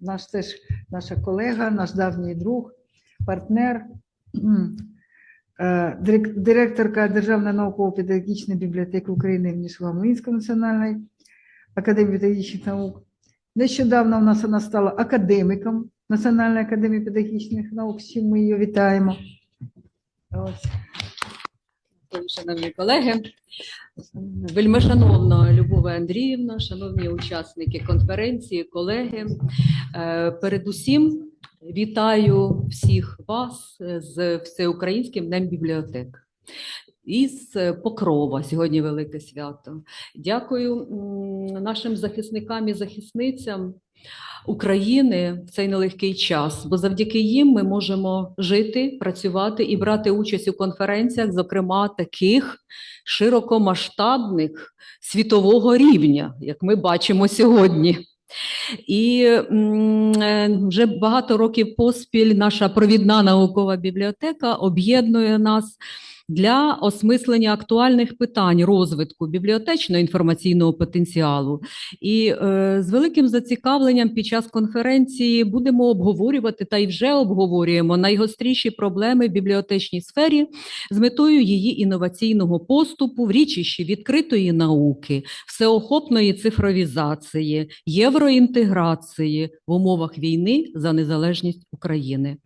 наш теж наша колега, наш давній друг, партнер, е, дирек- директорка Державної науково-педагогічної бібліотеки України імені Шаламунської національної академії педагогічних наук. Нещодавно у нас вона стала академіком Національної академії педагогічних наук, з чим ми її вітаємо. Ось. Шановні колеги, вельмишановна Любова Андріївна, шановні учасники конференції, колеги. е, Передусім вітаю всіх вас з Всеукраїнським днем бібліотек. Із Покрова сьогодні велике свято. Дякую нашим захисникам і захисницям України в цей нелегкий час, бо завдяки їм ми можемо жити, працювати і брати участь у конференціях, зокрема таких широкомасштабних світового рівня, як ми бачимо сьогодні. І е, вже багато років поспіль наша провідна наукова бібліотека об'єднує нас для осмислення актуальних питань розвитку бібліотечно-інформаційного потенціалу. І е, з великим зацікавленням під час конференції будемо обговорювати та й вже обговорюємо найгостріші проблеми в бібліотечній сфері з метою її інноваційного поступу в річищі відкритої науки, всеохопної цифровізації, євроінтеграції в умовах війни за незалежність України.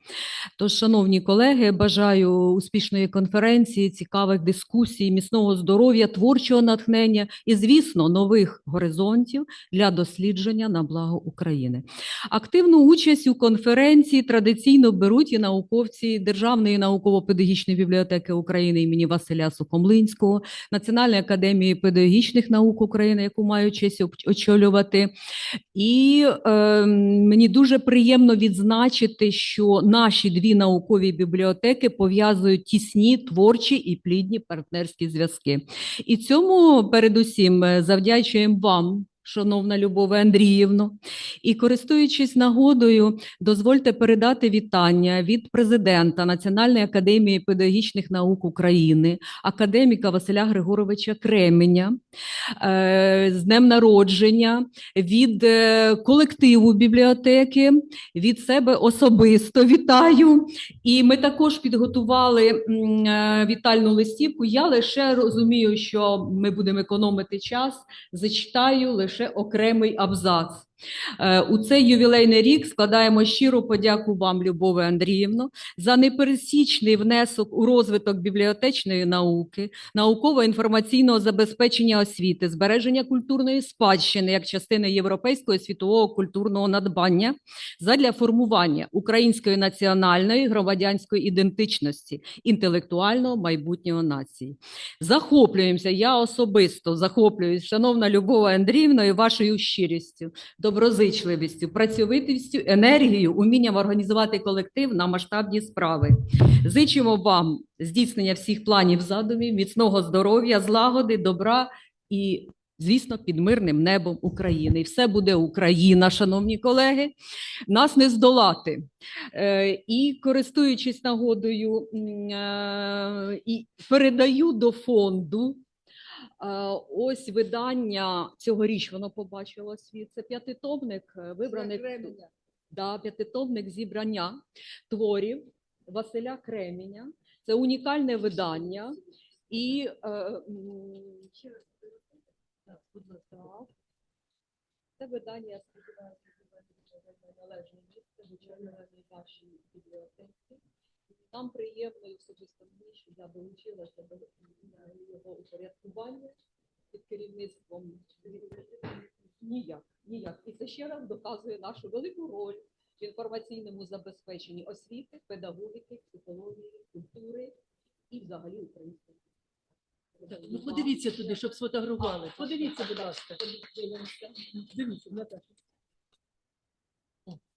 Тож, шановні колеги, бажаю успішної конференції, цікавих дискусій, міцного здоров'я, творчого натхнення і, звісно, нових горизонтів для дослідження на благо України. Активну участь у конференції традиційно беруть і науковці Державної науково-педагогічної бібліотеки України імені Василя Сухомлинського, Національної академії педагогічних наук України, яку маю честь очолювати. І е, мені дуже приємно відзначити, що наші дві наукові бібліотеки пов'язують тісні творчі і плідні партнерські зв'язки. І цьому передусім е, завдячуємо вам. Шановна Любове Андріївно, і користуючись нагодою, дозвольте передати вітання від президента Національної академії педагогічних наук України, академіка Василя Григоровича Кременя, е, з днем народження, від е, колективу бібліотеки, від себе особисто вітаю. І ми також підготували е, вітальну листівку. Я лише розумію, що ми будемо економити час. Зачитаю лише окремий абзац. Е, У цей ювілейний рік складаємо щиру подяку вам, Любове Андріївно, за непересічний внесок у розвиток бібліотечної науки, науково-інформаційного забезпечення освіти, збереження культурної спадщини як частини європейського світового культурного надбання задля формування української національної громадянської ідентичності, інтелектуального майбутнього нації. Захоплюємося, я особисто захоплююсь, шановна Любова Андріївна, і вашою щирістю доброзичливістю, працьовитістю, енергією, умінням організувати колектив на масштабні справи. Зичимо вам здійснення всіх планів задумів, міцного здоров'я, злагоди, добра і, звісно, під мирним небом України. І все буде Україна, шановні колеги. Нас не здолати. Е, І користуючись нагодою, е, і передаю до фонду. Е, Ось видання цьогоріч воно побачило світ. Це п'ятитомник е, вибраних да, п'ятитомник зібрання творів Василя Креміня. Це унікальне видання. І е, це видання, сподіваюся, належне місце в учебній бібліотеці. Нам приємно і що я долучилася до його упорядкування під керівництвом ніяк, ніяк. І це ще раз доказує нашу велику роль в інформаційному забезпеченні освіти, педагогіки, психології, культури і взагалі української. Ну, подивіться туди, щоб сфотографували. Подивіться, будь ласка. Дивіться, Наташа.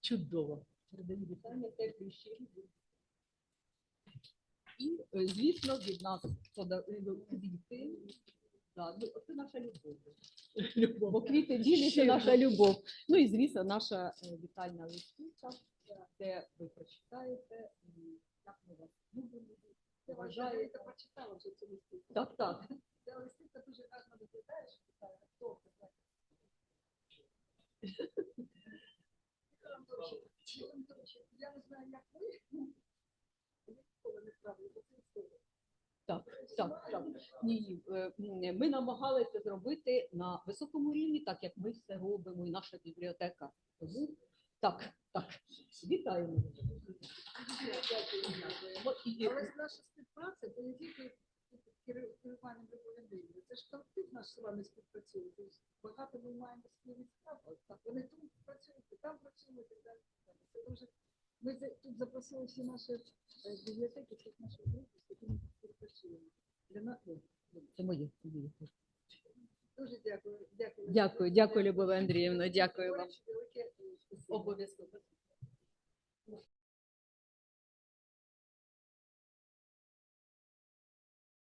Чудово. Передаю вітання. Теплі щирі. І, е, звісно, від нас е, квіти. Да, ну, Це наша любов. Бо квіти білі це наша любов. Ну і звісно, наша е, вітальна листівка, де ви прочитаєте, і як ми вас любимо, поважаєте. прочитала вже цю листівку. Так, так. Ця листівка дуже гарно виглядає, що питає, хто. Я не знаю, як ви. ну, я ніколи не правильно, бо це історія. Так, так, так. Ні, е, ми намагалися зробити на високому рівні, так як ми все робимо, і наша бібліотека. Тому так, так. Вітаємо. Але наша співпраця, то не тільки керуванням Любові це ж колектив наш з вами співпрацює. Тобто багато ми маємо. Так, вони тут працюють, там працюють і так далі. Це дуже... Ми тут запросили всі наші е, бібліотеки, всіх наших друзів, з якими співпрацюємо. Для нас ну, Це моє. це моє. дуже дякую. Дякую, Дякую, дякую, Любов Андріївна. Дякую вам. Обов'язково.